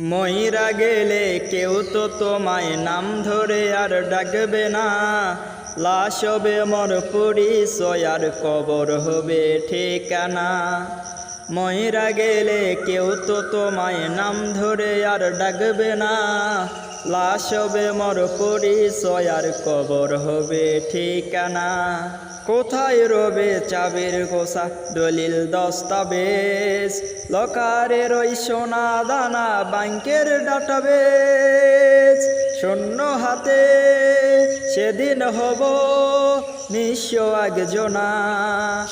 ময়রা গেলে কেউ তো তোমায় নাম ধরে আর ডাকবে না। লাশ হবে মর পরিচয়, আর কবর হবে ঠিকানা। ময়রা গেলে কেউ তো তোমায় নাম ধরে আর ডাকবে না। লাশ হবে মর পরিচয় আর কবর হবে ঠিকানা। কোথায় রবে চাবির গোসা দলিল দস্তাবেজ। লকারের ওই সোনা দানা ব্যাংকের ডাটাবেজ। শূন্য হাতে সেদিন হব নিঃস্ব একজনা।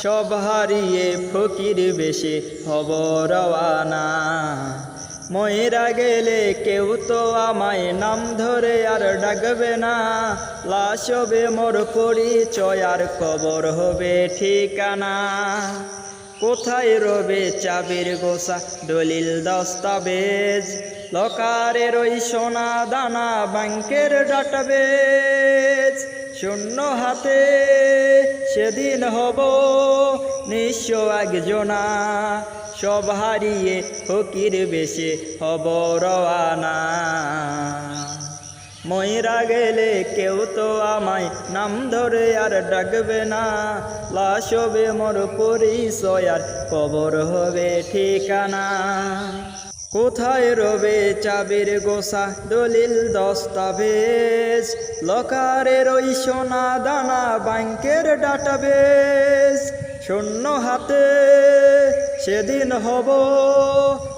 সব হারিয়ে ফকির বেশি হব রওয়ানা। ময়রা গেলে কেউ তো আমায় নাম ধরে আর ডাকবে না। লাশ হবে মোর পরিচয়, আর কবর হবে ঠিকানা। কোথায় রবে চাবির গোসা, দলিল দস্তাবেজ? লকারের ওই সোনা দানা ব্যাংকের ডাটাবেজ। শূন্য হাতে সেদিন হব নিঃস্ব একজনা, সব হারিয়ে ফকির বেশে হব রওয়ানা। ময়রা গেলে কেউ তো আমায় নাম ধরে আর ডাকবে না, লাশ হবে মোর পরিচয় আর কবর হবে ঠিকানা। কোথায় রবে চাবির গোসা? দলিল, দস্তাবেজ। লকারের ওই সোনা দানা ব্যাংকের ডাটাবেজ। শূন্য হাতে সেদিন হব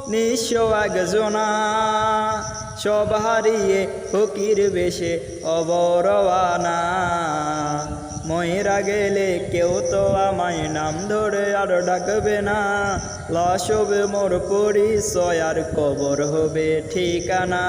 নিঃস্ব একজনা। সব হারিয়ে ফকির বেশে অবরওয়ানা। গেলে কেউ তো আমায় নাম ধরে আর ডাকবে না। লাশ হবে মোর পরিচয়, আর কবর হবে ঠিকানা।